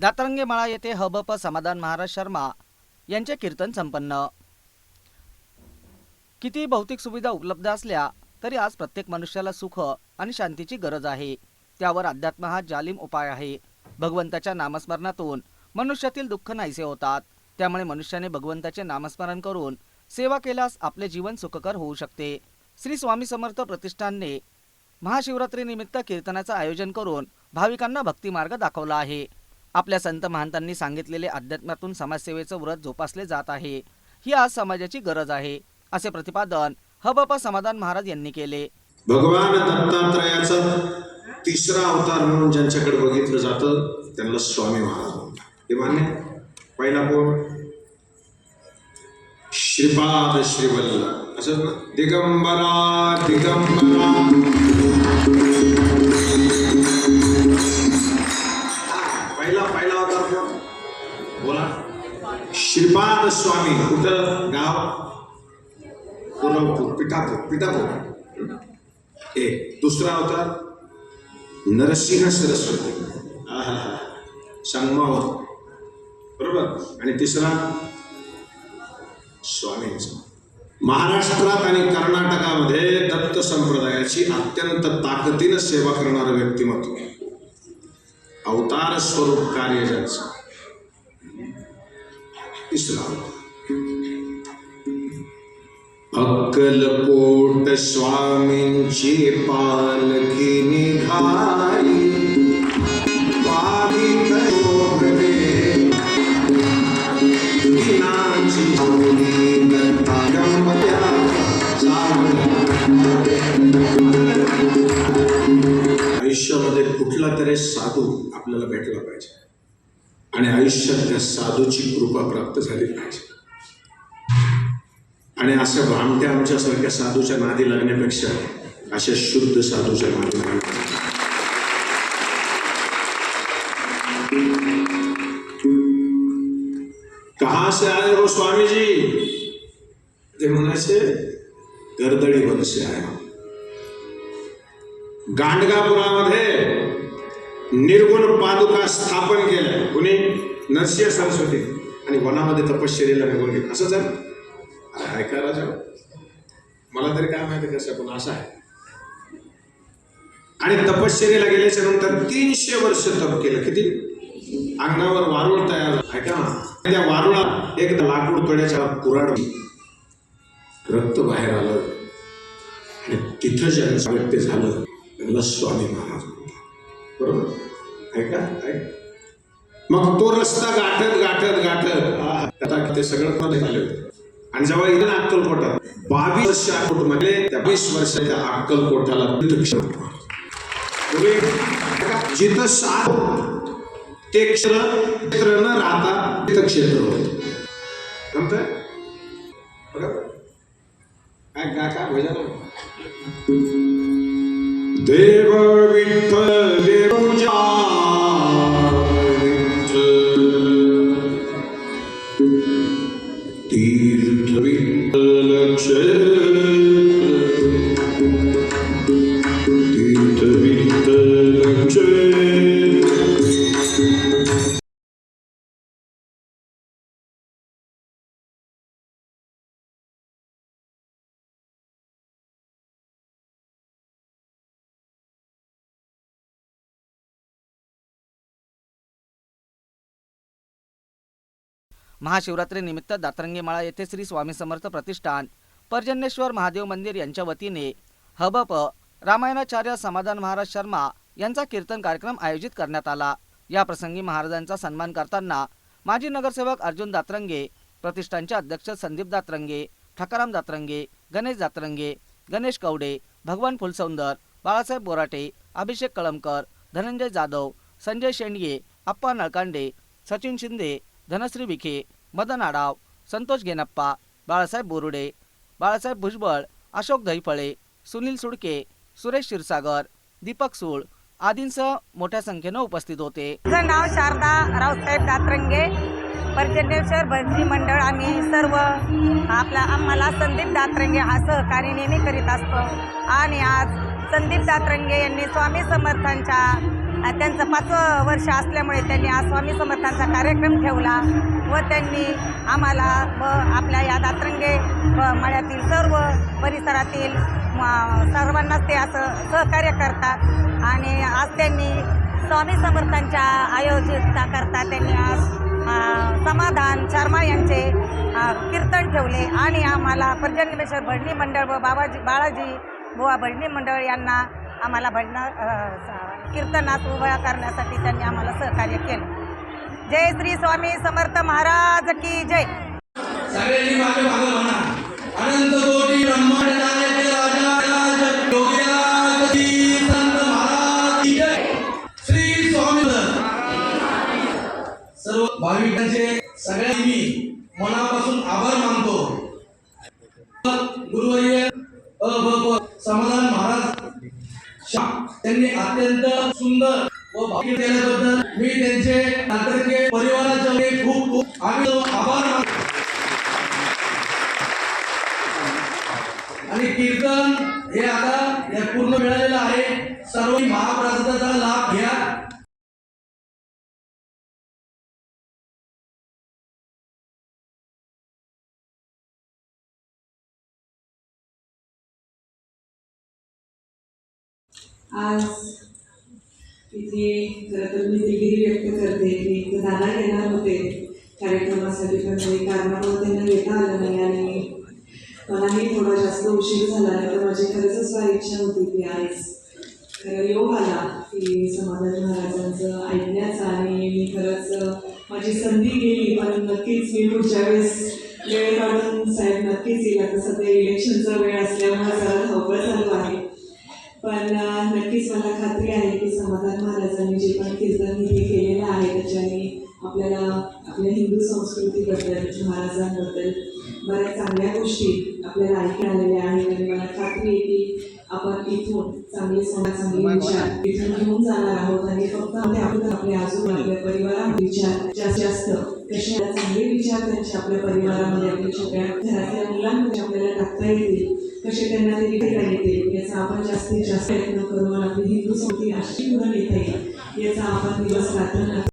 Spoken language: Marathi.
दातरंगेमाळा येथे हबप समाधान महाराज शर्मा यांचे कीर्तन संपन्न. किती भौतिक सुविधा उपलब्ध असल्या तरी आज प्रत्येक मनुष्याला सुख आणि शांतीची गरज आहे. त्यावर अध्यात्म हा जालिम उपाय आहे. भगवंताच्या नामस्मरणातून मनुष्यातील दुःख नाहीसे होतात. त्यामुळे मनुष्याने भगवंताचे नामस्मरण करून सेवा केल्यास आपले जीवन सुखकर होऊ शकते. श्री स्वामी समर्थ प्रतिष्ठानने महाशिवरात्रीनिमित्त कीर्तनाचं आयोजन करून भाविकांना भक्तिमार्ग दाखवला आहे. आपल्या संत महंतांनी सांगितलेले अध्यात्मातून समाजसेवेचं व्रत जोपासले जात आहे. ही आज समाजाची गरज आहे असे प्रतिपादन हबप समाधान महाराज यांनी केले. भगवान दत्तात्रयाचा तिसरा अवतार म्हणून ज्यांच्याकडे बघितलं जातं त्यांना स्वामी महाराज म्हणतात. हे मान्य? पहिला कोण? श्रीपाद श्रीवल्ल असं दिगंबरा दिगंबरा. आम्ही कुठं? गाव? पुरवपूर पिठापूर पिठापूर. ए दुसरा होता? नरसिंह सरस्वती. आहा संगमावर बरोबर? आणि तिसरा? स्वामींचा. महाराष्ट्रात आणि कर्नाटकामध्ये दत्त संप्रदायाची अत्यंत ताकदीनं सेवा करणारं व्यक्तिमत्व. अवतार स्वरूप कार्य ज्यांचं. तिसरा अवतार अक्कलकोट स्वामींची पालखी निघाली. आयुष्यामध्ये कुठला तरी साधू आपल्याला भेटला पाहिजे. आणि आयुष्यात त्या साधूची कृपा प्राप्त झाली पाहिजे. आणि अशा भामट्या आमच्यासारख्या साधूच्या नादी लागण्यापेक्षा अशा शुद्ध साधूच्या नादी लागल्या कहा से आए हो स्वामी जी ते म्हणायचे गर्दळी वनसे आहे हो. गांडगापुरामध्ये निर्गुण पादुका स्थापन केल्या. कुणी? नरसिंह सरस्वती. आणि वनामध्ये तपश्चर्याला निघून गेले असं झालं. काय ऐका राजा मला तरी काय माहिती कसं पण असं आहे. आणि तपश्चर्याला गेल्याच्यानंतर तीनशे वर्ष तप केलं. किती? अंगणावर वारुळ तयार ऐका ना. त्या वारुळा एक लाकूड तोड्याच्या कुराड रक्त बाहेर आलं. आणि तिथं ज्यांचं व्यक्त झालं त्यांना स्वामी महाराज बरोबर? ऐका ऐक. मग तो रस्ता गाठत गाठत गाठत आता ते सगळं मध्ये झाले. होते आणि जेव्हा इथं अक्कलकोटात बावीस वर्षमध्ये त्या वीस वर्षाच्या अक्कलकोटाला तीर्थक्षेत्र म्हणजे जिथं सात ते क्षेत्र क्षेत्र न राहता तीर्थक्षेत्र होत. काय काय काय भजन देव विठ्ठल देवजा तीर्थ महाशिवरात्रीनिमित्त दातरंगीमाळा येथे श्री स्वामी समर्थ प्रतिष्ठान पर्जन्येश्वर महादेव मंदिर यांच्या वतीने हबप रामायणाचार्य समाधान महाराज शर्मा यांचा कीर्तन कार्यक्रम आयोजित करण्यात आला. या प्रसंगी महाराजांचा सन्मान करताना माजी नगरसेवक अर्जुन दातरंगे प्रतिष्ठानचे अध्यक्ष संदीप दातरंगे ठकाराम दातरंगे गणेश दातरंगे गणेश कवडे भगवान फुलसौंदर बाळासाहेब बोराटे अभिषेक कळमकर धनंजय जाधव संजय शेंडगे अप्पा नळकांडे सचिन शिंदे धनश्री विखे मदन आडाव संतोष गेनप्पा बाळासाहेब बोरुडे बाळासाहेब भुजबळ अशोक दहीफळे सुनील सुडके सुरेश क्षीरसागर दीपक सूळ आदींसह मोठ्या संख्येनं उपस्थित होते. माझं नाव शारदा रावसाहेब दातरंगे. पर्जन्येश्वर भरती मंडळ. आम्ही सर्व आपला आम्हाला संदीप दातरंगे हा सहकारी नेहमी करीत असतो. आणि आज संदीप दातरंगे यांनी स्वामी समर्थांच्या त्यांचं पाचवं वर्ष असल्यामुळे त्यांनी आज स्वामी समर्थांचा कार्यक्रम ठेवला व त्यांनी आम्हाला व आपल्या या दातरंगे व मळ्यातील सर्व परिसरातील म- सर्वांनाच ते असं सहकार्य करतात. आणि आज त्यांनी स्वामी समर्थांच्या आयोजिताकरता त्यांनी आज समाधान शर्मा यांचे कीर्तन ठेवले. आणि आम्हाला पर्जन्यमेश्वर भजनी मंडळ व बाबाजी बाळाजी बुवा भजनी मंडळ यांना आम्हाला भजन कीर्तनात उभा करण्यासाठी त्यांनी आम्हाला सहकार्य केलं. जय श्री स्वामी समर्थ महाराज की जय. सर्व भाविकांचे सगळ्यांनी मी मनापासून आभार मानतो. गुरुवर्य अ समाधान महाराज. त्यांनी अत्यंत सुंदर व भावी केल्याबद्दल मी त्यांचे नागरिके परिवाराच्या खूप खूप आम्ही आभार आणि कीर्तन हे आता या पूर्ण मिळालेलं आहे. सर्व महाप्रसादाचा आज इथे खरं तर मी दिलगिरी व्यक्त करते. मी एक दादा येणार होते. कार्यक्रमासाठी पण काही कारणामुळे त्यांना येता आलं नाही आणि मलाही थोडा जास्त उशीर झाला नाही तर माझी खरंच फार इच्छा होती की आज योग आला की समाधान महाराजांचं ऐकण्याचा आणि मी खरंच माझी संधी गेली पण नक्कीच मी पुढच्या वेळेस वेळ काढून साहेब नक्कीच येईल. आता सध्या इलेक्शनचा वेळ असल्यामुळे जरा धावपळ चालू आहे. पण महाराजांनी जे पण कीर्तन हे केलेलं आहे त्याच्याने आपल्याला आपल्या हिंदू संस्कृतीबद्दल म्हणजे महाराजांबद्दल बऱ्याच चांगल्या गोष्टी आपल्याला ऐकून आलेल्या आहेत. आणि मला खात्री आहे की आपण इथून चांगले समाज चांगले विचार इथून घेऊन जाणार आहोत. आणि फक्त आपल्या आपल्या आजूबाजू आपल्या परिवारामध्ये विचार जास्तीत जास्त कसे चांगले विचार त्यांच्या आपल्या परिवारामध्ये आपल्या छोट्या घरातल्या मुलांमध्ये आपल्याला टाकता येतील. कसे त्यांना ते लिहिता येतील याचा आपण जास्तीत जास्त प्रयत्न करू आणि आपली हिंदू संस्कृती अशी पुढे नेता येईल याचा आपण दिवस रात्र